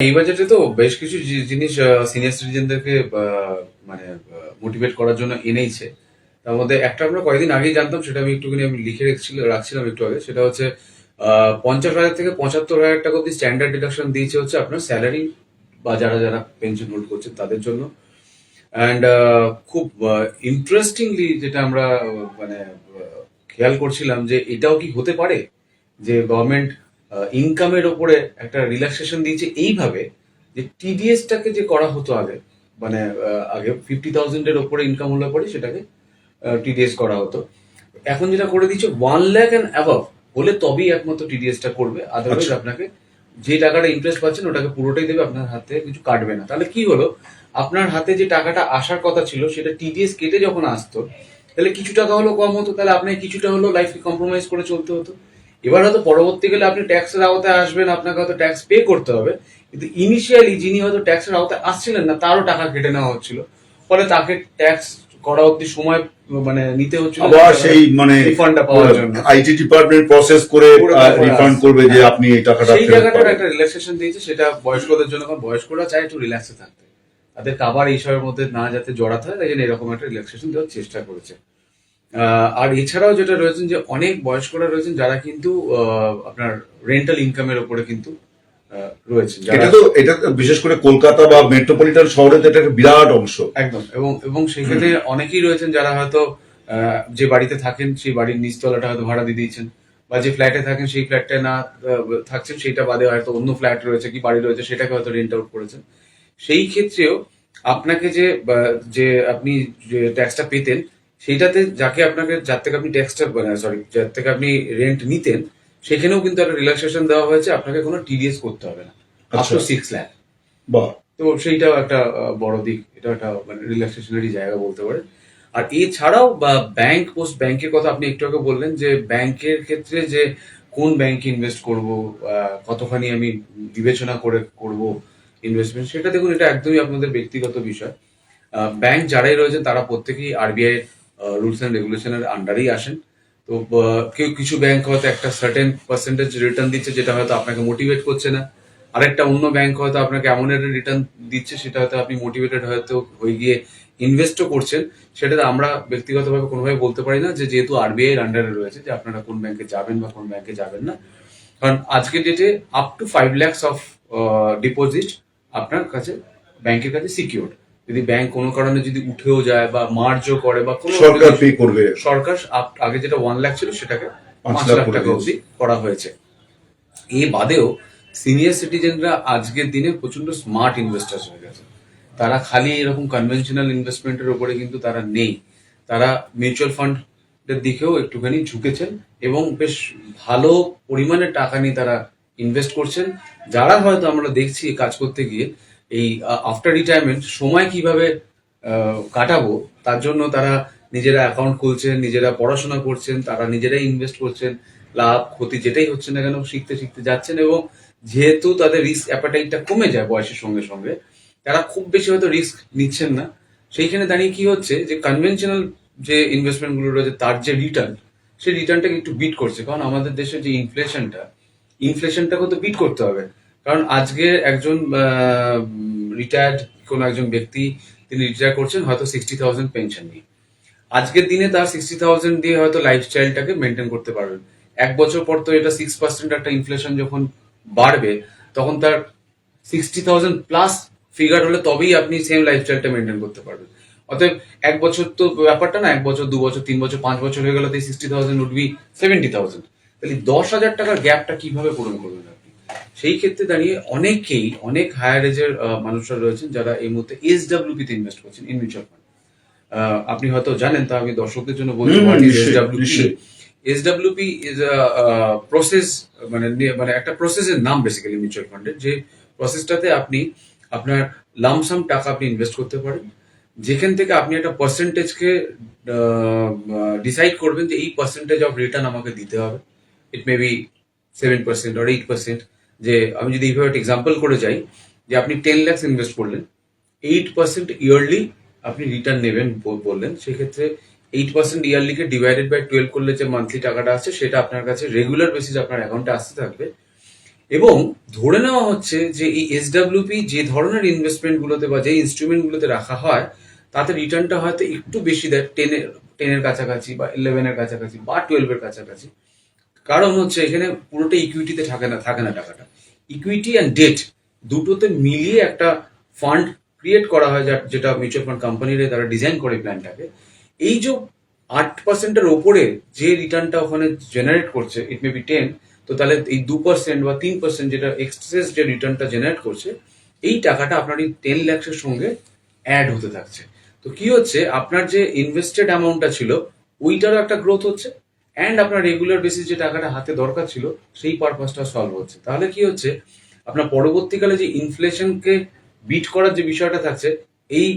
এই বাজেটে তো বেশ কিছু জিনিস সিনিয়র সিটিজেনদেরকে মানে মোটিভেট করার জন্য এনেইছে। তার মধ্যে একটা আমরা কয়েকদিন আগেই জানতাম, সেটা আমি একটুখানি আমি লিখে রেখেছিল, রাখছিলাম একটু আগে। সেটা হচ্ছে পঞ্চাশ হাজার থেকে পঁচাত্তর হাজার টাকা অব্দি স্ট্যান্ডার্ড ডিডাকশন দিয়েছে হচ্ছে আপনার স্যালারি বা যারা যারা পেনশন হোল্ড করছেন তাদের জন্য। অ্যান্ড খুব ইন্টারেস্টিংলি যেটা আমরা মানে খেয়াল করছিলাম যে এটাও কি হতে পারে? যে গভর্নমেন্ট ইনকামের ওপরে একটা রিল্যাক্সেশন দিয়েছে এইভাবে যে টিডিএসটাকে যে করা হতো আগে মানে আগে ফিফটি থাউজেন্ডের ওপরে ইনকাম হলে পরে সেটাকে টিডিএস করা হতো। এখন যেটা করে দিচ্ছে ওয়ান ল্যাক অ্যান্ড অ্যাভাব হলে তবেই একমাত্র টিডিএসটা করবে আদারওয়াইজ আচ্ছা। আপনাকে যে টাকাটা ইন্টারেস্ট পাচ্ছেন ওটাকে পুরোটাই দেবে আপনার হাতে কিছু কাটবে না। তাহলে কি হলো আপনার হাতে যে টাকাটা আসার কথা ছিল সেটা টিডিএস কেটে যখন আসতো তাহলে কিছু টাকা হলো কম হতো তাহলে আপনাকে কিছুটা হলো লাইফকে কম্প্রোমাইজ করে চলতে হতো। এবার হয়তো পরবর্তীকালে আপনি ট্যাক্সের আওতায় আসবেন আপনাকে হয়তো ট্যাক্স পে করতে হবে কিন্তু ইনিশিয়ালি যিনি হয়তো ট্যাক্সের আওতায় আসছিলেন না তারও টাকা কেটে নেওয়া হচ্ছিল। ফলে তাকে ট্যাক্স করা অব্দি সময় মানে নিতে হচ্ছিল আবার সেই মানে রিফান্ডটা পাওয়ার জন্য। আইটি ডিপার্টমেন্ট প্রসেস করে রিফান্ড করবে যে আপনি এই টাকাটা সেই জায়গাটার একটা রিল্যাক্সেশন দিয়েছে সেটা বয়স্কদের জন্য কারণ বয়স্করা চায় একটু রিল্যাক্সে থাকতে। তাদেরকে আবার এইসবের মধ্যে না যাতে জড়াতে হয় তাই জন্য এরকম একটা রিল্যাক্সেশন দেওয়ার চেষ্টা করেছে। আর এছাড়াও যেটা রয়েছেন যে অনেক বয়স্করা রয়েছেন যারা কিন্তু আপনার রেন্টাল ইনকামের উপরে কিন্তু আহ, রয়েছেন। এটা তো এটা বিশেষ করে কলকাতা বা মেট্রোপলিটন শহরে তো এটা একটা বিরাট অংশ। একদম। এবং এবং সেক্ষেত্রে অনেকেই রয়েছেন যারা হয়তো আহ, যে বাড়িতে থাকেন সেই বাড়ির নিচতলাটা হয়তো ভাড়া দিয়ে দিয়েছেন বা যে ফ্ল্যাটে থাকেন সেই ফ্ল্যাটটা না থাকছেন সেইটা বাদে হয়তো অন্য ফ্ল্যাট রয়েছে কি বাড়ি রয়েছে সেটাকে হয়তো রেন্ট আউট করেছেন। সেই ক্ষেত্রেও আপনাকে যে যে আপনি যে ট্যাক্সটা পেতেন সেইটাতে যাকে আপনাকে যার থেকে আপনি ট্যাক্সটা সরি যার থেকে আপনি রেন্ট নিতেন সেখানেও কিন্তু একটা রিল্যাক্সেশন দেওয়া হয়েছে আপনাকে কোনো টিডিএস করতে হবে না। আপ। টু সিক্স ল্যাক বা তো সেইটাও একটা বড় দিক এটা একটা মানে রিল্যাক্সেশনারি জায়গা বলতে পারেন। আর এছাড়াও বা ব্যাংক পোস্ট ব্যাংকের কথা আপনি একটু আগে বললেন যে ব্যাংকের ক্ষেত্রে যে কোন ব্যাংকে ইনভেস্ট করব কতখানি আমি বিবেচনা করে করব ইনভেস্টমেন্ট সেটা দেখুন এটা একদমই আপনাদের ব্যক্তিগত বিষয়। ব্যাংক যারাই রয়েছেন তারা প্রত্যেকেই আরবিআই রুলস অ্যান্ড রেগুলেশনের আন্ডারেই আসেন। তো কেউ কিছু ব্যাংক হয়তো একটা সার্টেন পার্সেন্টেজ রিটার্ন দিচ্ছে যেটা হয়তো আপনাকে মোটিভেট করছে না। আরেকটা অন্য ব্যাংক হয়তো আপনাকে এমন একটা রিটার্ন দিচ্ছে সেটা হয়তো আপনি মোটিভেটেড হয়তো হয়ে গিয়ে ইনভেস্টও করছেন। সেটাতে আমরা ব্যক্তিগতভাবে কোনোভাবে বলতে পারি না যে যেহেতু আরবিআই এর আন্ডারে রয়েছে যে আপনারা কোন ব্যাংকে যাবেন বা কোন ব্যাংকে যাবেন না। কারণ আজকের ডেটে up to five lakhs of deposit আপনার কাছে ব্যাংকের কাছে সিকিউর যদি ব্যাংক কোনো কারণে যদি উঠেও যায় বা মার্জও করে বা কোনো সরকার পে করবে। সরকার আগে যেটা ওয়ান লাখ ছিল সেটাকে পাঁচ লাখ টাকা অবধি করা হয়েছে। এ বাদেও সিনিয়র সিটিজেনরা আজকের দিনে প্রচণ্ড স্মার্ট ইনভেস্টার্স হয়ে গেছে। তারা খালি এরকম কনভেনশনাল ইনভেস্টমেন্টের উপরে কিন্তু তারা নেই। তারা মিউচুয়াল ফান্ড ফান্ডের দিকেও একটুখানি ঝুঁকেছেন এবং বেশ ভালো পরিমাণে টাকা নিয়ে তারা ইনভেস্ট করছেন। যারা হয়তো আমরা দেখছি কাজ করতে গিয়ে এই আফটার রিটায়ারমেন্ট সময় কীভাবে কাটাবো, তার জন্য তারা নিজেরা অ্যাকাউন্ট খুলছেন, নিজেরা পড়াশোনা করছেন, তারা নিজেরাই ইনভেস্ট করছেন, লাভ, ক্ষতি যেটাই হচ্ছে না কেন, শিখতে শিখতে যাচ্ছেন এবং যেহেতু তাদের রিস্ক অ্যাপাটাইটটা কমে যায় বয়সের সঙ্গে সঙ্গে, তারা খুব বেশি হয়তো রিস্ক নিচ্ছেন না। সেইখানে দাঁড়িয়ে কি হচ্ছে যে কনভেনশনাল যে ইনভেস্টমেন্টগুলো রয়েছে, তার যে রিটার্ন সেই রিটার্নটাকে একটু বিট করছে। কারণ আমাদের দেশে যে ইনফ্লেশনটা ইনফ্লেশনটাকে তো বিট করতে হবে। কারণ আজকে একজন রিটায়ার্ড কোনো একজন ব্যক্তি তিনি রিটায়ার করছেন, হয়তো সিক্সটি থাউজেন্ড পেনশন নিয়ে। আজকের দিনে তার সিক্সটি থাউজেন্ড দিয়ে হয়তো লাইফস্টাইলটাকে মেনটেন করতে পারবেন। এক বছর পর তো এটা সিক্স পার্সেন্ট একটা ইনফ্লেশন যখন বাড়বে, তখন তার সিক্সটি থাউজেন্ড প্লাস ফিগার হলে তবেই আপনি সেম লাইফস্টাইলটা মেনটেন করতে পারবেন। অতএব এক বছর তো ব্যাপারটা না, এক বছর, দু বছর, তিন বছর, পাঁচ বছর হয়ে গেলে সিক্সটি থাউজেন্ড উঠবি সেভেন্টি থাউজেন্ড তাহলে দশ হাজার টাকার গ্যাপটা কীভাবে পূরণ করবেন আপনি? সেই ক্ষেত্রে দাঁড়িয়ে অনেকেই অনেক হায়ার এজের মানুষরা রয়েছেন যারা এই মুহূর্তে এস ডাব্লিউপি তে ইনভেস্ট করছেন ইন মিউচুয়াল ফান্ড আপনি হয়তো জানেন তা আমি দর্শকদের জন্য হোয়াট ইজ নিশ্চয়ই, এসডব্লিউপি ইজ প্রসেস মানে মানে একটা প্রসেসের নাম বেসিক্যালি মিউচুয়াল ফান্ডের যে প্রসেসটাতে আপনি আপনার লামসাম টাকা আপনি ইনভেস্ট করতে পারেন। যেখান থেকে আপনি একটা পার্সেন্টেজকে ডিসাইড করবেন যে এই পার্সেন্টেজ অফ রিটার্ন আমাকে দিতে হবে। It may be seven percent R eight percent যে আমি যদি এইভাবে একটা এক্সাম্পল করে যাই, যে আপনি টেন ল্যাক্স ইনভেস্ট করলেন এইট পার্সেন্ট ইয়ারলি আপনি রিটার্ন নেবেন বললেন। সেক্ষেত্রে এইট পার্সেন্ট ইয়ারলিকে ডিভাইডেড বাই টুয়েলভ করলে যে মান্থলি টাকাটা আছে সেটা আপনার কাছে রেগুলার বেসিস আপনার অ্যাকাউন্টে আসতে থাকবে। এবং ধরে নেওয়া হচ্ছে যে এই এসডাব্লিউপি যে ধরনের ইনভেস্টমেন্টগুলোতে বা যে ইনস্ট্রুমেন্ট গুলোতে রাখা হয়, তাতে রিটার্নটা হয়তো একটু বেশি দেয় টেনের টেনের কাছাকাছি বা ইলেভেনের কাছাকাছি বা টুয়েলভের কাছাকাছি। কারণ হচ্ছে এখানে পুরোটা ইকুইটিতে থাকে না থাকে না টাকাটা। ইকুইটি অ্যান্ড ডেট দুটোতে মিলিয়ে একটা ফান্ড ক্রিয়েট করা হয় যা- যেটা মিউচুয়াল ফান্ড কোম্পানির তারা ডিজাইন করে প্ল্যানটাকে এই যে আট পার্সেন্টের ওপরে যে রিটার্নটা ওখানে জেনারেট করছে ইট মে বি টেন তো তাহলে এই দু পার্সেন্ট বা তিন পার্সেন্ট যেটা এক্সেস যে রিটার্নটা জেনারেট করছে, এই টাকাটা আপনার এই টেন ল্যাক্সের সঙ্গে অ্যাড হতে থাকছে। তো কি হচ্ছে, আপনার যে ইনভেস্টেড অ্যামাউন্টটা ছিল, ওইটারও একটা গ্রোথ হচ্ছে। অ্যান্ড আপনার রেগুলার বেসিস যে টাকাটা হাতে দরকার ছিল, সেই পারপাসটা সলভ হচ্ছে। তাহলে কি হচ্ছে? আপনার পরবর্তীকালে যে ইনফ্লেশনকে বিট করার যে বিষয়টা থাকছে, এই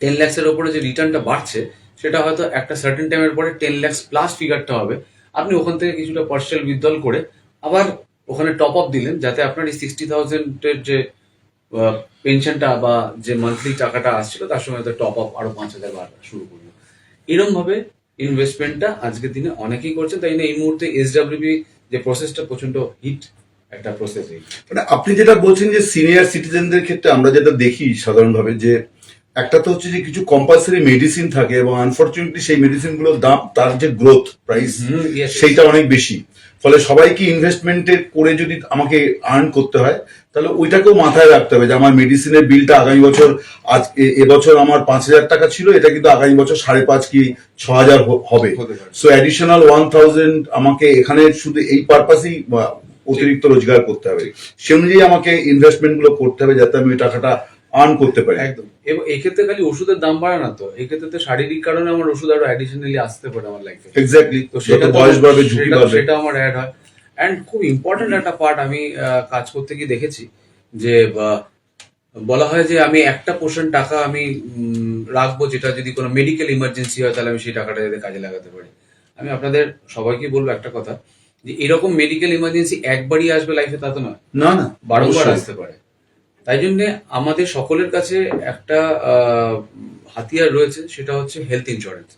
টেন ল্যাক্সের ওপরে যে রিটার্নটা বাড়ছে, সেটা হয়তো একটা সার্টেন টাইমের পরে টেন ল্যাক্স প্লাস ফিগারটা হবে। আপনি ওখান থেকে কিছুটা পার্সিয়াল উইথড্রল করে আবার ওখানে টপ আপ দিলেন, যাতে আপনার এই সিক্সটি থাউজেন্ডের যে পেনশনটা বা যে মান্থলি টাকাটা আসছিল, তার সঙ্গে হয়তো টপ আপ আরও পাঁচ হাজার বাড়া শুরু করল। এরকম ভাবে ইনভেস্টমেন্টটা আজকের দিনে অনেকেই করছেন তাই না? এই মুহূর্তে এসডাব্লিউবি যে প্রসেসটা প্রচণ্ড হিট একটা প্রসেস মানে আপনি যেটা বলছেন যে সিনিয়র সিটিজেনদের ক্ষেত্রে আমরা যেটা দেখি সাধারণভাবে যে একটা তো হচ্ছে যে কিছু কম্পালসারি মেডিসিন থাকে এবং আনফর্চুনেটলি সেই মেডিসিনগুলোর দাম তার যে গ্রোথ প্রাইস. সেইটা অনেক বেশি। ফলে সবাইকে ইনভেস্টমেন্টের করে যদি আমাকে আর্ন করতে হয় তাহলে ওইটাকেও মাথায় রাখতে হবে যে আমার মেডিসিনের বিলটা আগামী বছর আজ এবছর আমার পাঁচ হাজার টাকা ছিল এটা কিন্তু আগামী বছর সাড়ে পাঁচ কি ছ হাজার হবে। সো অ্যাডিশনাল ওয়ান থাউজেন্ড আমাকে এখানে শুধু এই পারপাসেই অতিরিক্ত রোজগার করতে হবে সে অনুযায়ী আমাকে ইনভেস্টমেন্টগুলো করতে হবে যাতে আমি ওই টাকাটা আর্ন করতে পারি। একদম। এবং এক্ষেত্রে খালি ওষুধের দাম বাড়ে না তো। এক্ষেত্রে তো শারীরিক কারণে আমার ওষুধ আরও অ্যাডিশনালি আসতে পারে আমার লাইফে এক্স্যাক্টলি তো সেটা বয়স বাড়বে ঝুঁকি বাড়বে। সেটা আমার অ্যাড হয়। অ্যান্ড খুব ইম্পর্টেন্ট একটা পার্ট আমি কাজ করতে গিয়ে দেখেছি যে বলা হয় যে আমি একটা পোর্শন টাকা আমি রাখব যেটা যদি কোনো মেডিকেল ইমার্জেন্সি হয় তাহলে আমি সেই টাকাটা যাতে কাজে লাগাতে পারি। আমি আপনাদের সবাইকে বলব একটা কথা যে এরকম মেডিকেল ইমার্জেন্সি একবারই আসবে লাইফে তা তো নয়। না না বারংবার। আসতে পারে। তাই জন্য আমাদের সকলের কাছে একটা হাতিয়ার রয়েছে সেটা হচ্ছে হেলথ ইন্স্যুরেন্স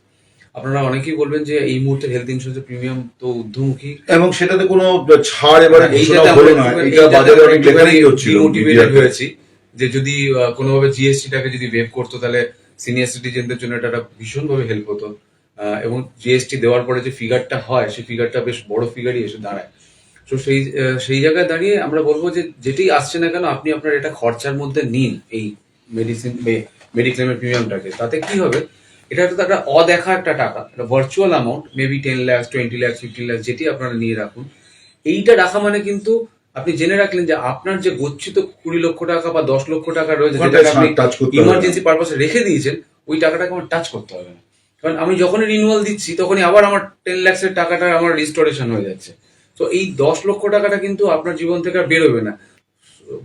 আপনারা অনেকেই বলবেন যে এই মুহূর্তে হেলথ ইন্স্যুরেন্সের প্রিমিয়াম তো ঊর্ধ্বমুখী। এবং সেটাতে কোনো ছাড় এবারে ঘোষণা হলো না। এটা বাজারে অনেক লেখালেখি হচ্ছিল। মিডিয়াতে। হয়েছি যে যদি কোনোভাবে জিএসটিটাকে যদি ওয়েভ করতো তাহলে সিনিয়র সিটিজেনদের জন্য এটা একটা ভীষণভাবে হেল্প হতো। এবং জিএসটি দেওয়ার পরে যে ফিগারটা হয় সেই ফিগারটা বেশ বড় ফিগারই এসে দাঁড়ায়। তো সেই সেই জায়গায় দাঁড়িয়ে আমরা বলব যে যেটি আসছে না কেন আপনি আপনার এটা খরচার মধ্যে নিন এই মেডিসিন মেডিক্লেমের প্রিমিয়ামটাকে তাতে কি হবে? এটা তো একটা অদেখা একটা টাকা একটা virtual amount maybe ten lakhs twenty lakhs fifteen lakhs যেটি আপনারা নিয়ে রাখুন। এইটা রাখা মানে কিন্তু আপনি জেনে রাখলেন যে আপনার যে গচ্ছিত কুড়ি লক্ষ টাকা বা দশ লক্ষ টাকা রয়েছে আপনি। ইমার্জেন্সি পারপাসে রেখে দিয়েছেন ওই টাকাটাকে আমার টাচ করতে হবে না। কারণ আমি যখনই রিনিউয়াল দিচ্ছি তখনই আবার আমার টেন ল্যাক্সের টাকাটা আমার রিস্টোরেশন হয়ে যাচ্ছে। তো এই দশ লক্ষ টাকাটা কিন্তু আপনার জীবন থেকে আর বেরোবে না।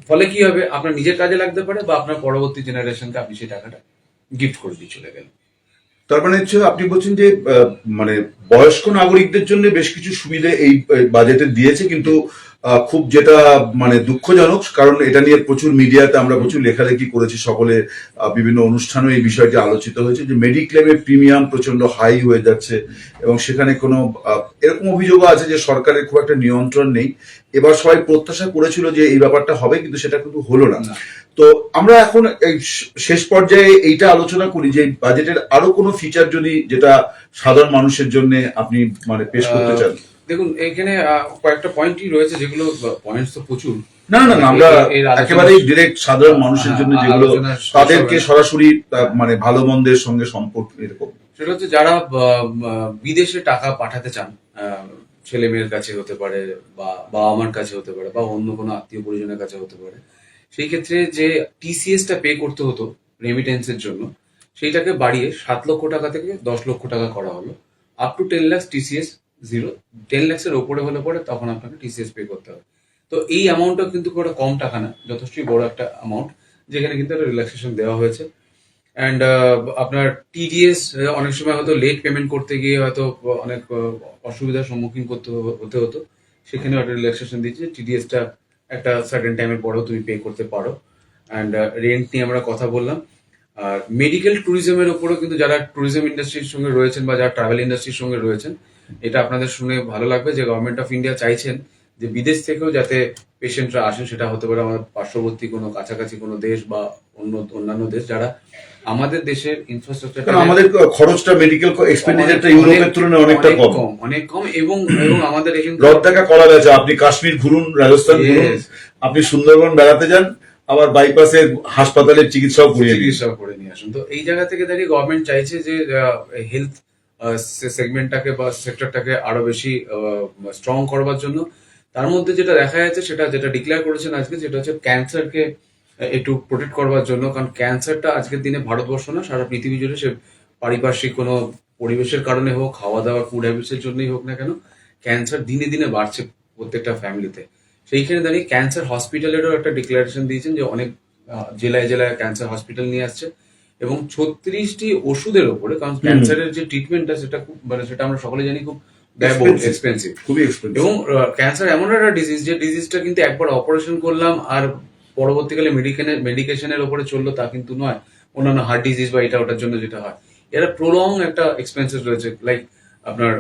ফলে কি হবে? আপনার নিজের কাজে লাগতে পারে বা আপনার পরবর্তী জেনারেশনকে আপনি সেই টাকাটা গিফট করে দিয়ে চলে গেলেন। তার মানে হচ্ছে আপনি বলছেন যে মানে বয়স্ক নাগরিকদের জন্য বেশ কিছু সুবিধা এই বাজেটে দিয়েছে, কিন্তু খুব যেটা মানে দুঃখজনক কারণ এটা নিয়ে প্রচুর মিডিয়াতে আমরা প্রচুর লেখালেখি করেছি সকলে বিভিন্ন অনুষ্ঠানে এই বিষয়টি আলোচিত হয়েছে যে মেডিক্লেমের প্রিমিয়াম প্রচণ্ড হাই হয়ে যাচ্ছে এবং সেখানে কোনো এরকম অভিযোগও আছে যে সরকারের খুব একটা নিয়ন্ত্রণ নেই। এবার সবাই প্রত্যাশা করেছিল যে এই ব্যাপারটা হবে কিন্তু সেটা কিন্তু হলো না। না। তো আমরা এখন এই শেষ পর্যায়ে এইটা আলোচনা করি যে বাজেটের আরও কোনো ফিচার যদি যেটা সাধারণ মানুষের জন্য আপনি মানে পেশ করতে চান। দেখুন এখানে কয়েকটা পয়েন্টই রয়েছে যেগুলো পয়েন্টস তো প্রচুর। না না না আমরা একেবারেই ডিরেক্ট সাধারণ মানুষের জন্য হ্যাঁ, যেগুলো তাদেরকে সরাসরি মানে ভালো মন্দের সঙ্গে সম্পর্ক এরকম। সেটা হচ্ছে যারা বিদেশে টাকা পাঠাতে চান ছেলে মেয়ের কাছে হতে পারে বা বাবা মার কাছে হতে পারে বা অন্য কোনো আত্মীয় পরিজনের কাছে হতে পারে সেই ক্ষেত্রে যে টিসিএসটা পে করতে হতো রেমিটেন্সের জন্য সেইটাকে বাড়িয়ে সাত লক্ষ টাকা থেকে দশ লক্ষ টাকা করা হলো। Up to ten lakhs TCS zero ten ল্যাক্সের ওপরে হলে পরে তখন আপনাকে টিসিএস পে করতে হবে। তো এই অ্যামাউন্টটা কিন্তু খুব কম টাকা না, যথেষ্টই বড় একটা অ্যামাউন্ট যেখানে কিন্তু একটা রিল্যাক্সেশন দেওয়া হয়েছে। অ্যান্ড আপনার টিডিএস অনেক সময় হয়তো লেট পেমেন্ট করতে গিয়ে হয়তো অনেক অসুবিধার সম্মুখীন করতে হতে হতো। সেখানে একটা রিল্যাক্সেশন দিচ্ছে টিডিএসটা একটা সার্টেন টাইমের পরেও তুমি পে করতে পারো। অ্যান্ড রেন্ট নিয়ে আমরা কথা বললাম। আর মেডিকেল ট্যুরিজমের উপরও কিন্তু যারা ট্যুরিজম ইন্ডাস্ট্রির সঙ্গে রয়েছেন বা যারা ট্রাভেল ইন্ডাস্ট্রির সঙ্গে রয়েছেন এটা আপনাদের শুনে ভালো লাগবে যে গভর্নমেন্ট অফ ইন্ডিয়া চাইছেন যে বিদেশ থেকেও যাতে পেশেন্টরা আসেন সেটা হতে পারে আমাদের পার্শ্ববর্তী কোনো কাছাকাছি কোনো দেশ বা অন্য অন্যান্য দেশ যারা আমাদের দেশের ইনফ্রাস্ট্রাকচার আমাদের খরচটা মেডিকেল এক্সপেন্ডিচারটা ইউরোপের তুলনায় অনেকটা কম। অনেক কম এবং এবং আমাদের এখানে রথ দেখা করা গেছে আপনি কাশ্মীর ঘুরুন রাজস্থান ঘুরুন। আপনি সুন্দরবন বেড়াতে যান। আবার বাইপাসে হাসপাতালের চিকিৎসাও করিয়ে নিন চিকিৎসা করে নিয়ে আসুন। তো এই জায়গা থেকে দাঁড়িয়ে গভর্নমেন্ট চাইছে যে হেলথ সেগমেন্টটাকে বা সেক্টরটাকে আরও বেশি স্ট্রং করবার জন্য। তার মধ্যে যেটা দেখা যাচ্ছে, সেটা যেটা ডিক্লেয়ার করেছেন আজকে যেটা হচ্ছে ক্যান্সারকে একটু প্রোটেক্ট করবার জন্য। কারণ ক্যান্সারটা আজকের দিনে ভারতবর্ষ না, সারা পৃথিবী জুড়ে সে পারিপার্শ্বিক কোনো পরিবেশের কারণে হোক খাওয়া দাওয়া ফুড হ্যাবিটসের জন্যই হোক না কেন ক্যান্সার দিনে দিনে বাড়ছে প্রত্যেকটা ফ্যামিলিতে সেইখানে দাঁড়িয়ে ক্যান্সার হসপিটালেরও একটা ডিক্লারেশন দিয়েছেন যে অনেক জেলায় জেলায় ক্যান্সার হসপিটাল নিয়ে আসছে এবং ছত্রিশটি ওষুধের ওপরে কারণ ক্যান্সারের যে ট্রিটমেন্টটা সেটা খুব মানে সেটা আমরা সকলে জানি খুব এক্সপেন্সিভ খুবই এক্সপেন্সিভ এবং ক্যান্সার এমন একটা ডিজিজ যে ডিজিজটা কিন্তু একবার অপারেশন করলাম আর পরবর্তীকালে মেডিকেনের মেডিকেশনের ওপরে চলল তা কিন্তু নয়। অন্যান্য হার্ট ডিজিজ বা এটা ওটার জন্য যেটা হয়। এরা প্রলং একটা এক্সপেন্সেস রয়েছে লাইক আপনার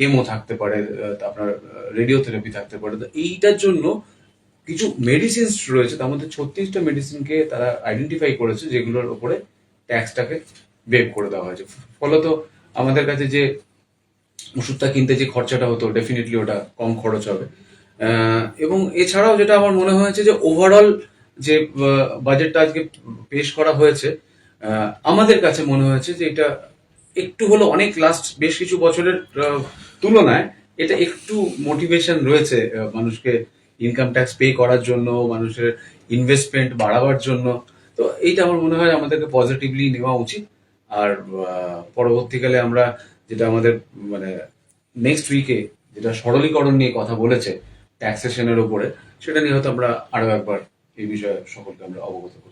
কেমো থাকতে পারে আপনার রেডিওথেরাপি থাকতে পারে। তো এইটার জন্য কিছু মেডিসিনস রয়েছে, তার মধ্যে ছত্রিশটা মেডিসিনকে তারা আইডেন্টিফাই করেছে, যেগুলোর উপরে ট্যাক্সটাকে বের করে দেওয়া হয়েছে। ফলত আমাদের কাছে যে ওষুধটা কিনতে যে খরচাটা হতো ডেফিনেটলি ওটা কম খরচ হবে। এবং এছাড়াও যেটা আমার মনে হয়েছে যে ওভারঅল যে বাজেটটা আজকে পেশ করা হয়েছে আমাদের কাছে মনে হয়েছে যে এটা একটু হলো অনেক লাস্ট বেশ কিছু বছরের তুলনায় এটা একটু মোটিভেশন রয়েছে মানুষকে ইনকাম ট্যাক্স পে করার জন্য, মানুষের ইনভেস্টমেন্ট বাড়াবার জন্য। তো এইটা আমার মনে হয় আমাদেরকে পজিটিভলি নেওয়া উচিত। আর পরবর্তীকালে আমরা যেটা আমাদের মানে নেক্সট উইকে যেটা সরলীকরণ নিয়ে কথা বলেছে ট্যাক্সেশনের ওপরে সেটা নিয়ে হয়তো আমরা আরও একবার এই বিষয়ে সকলকে আমরা অবগত করতে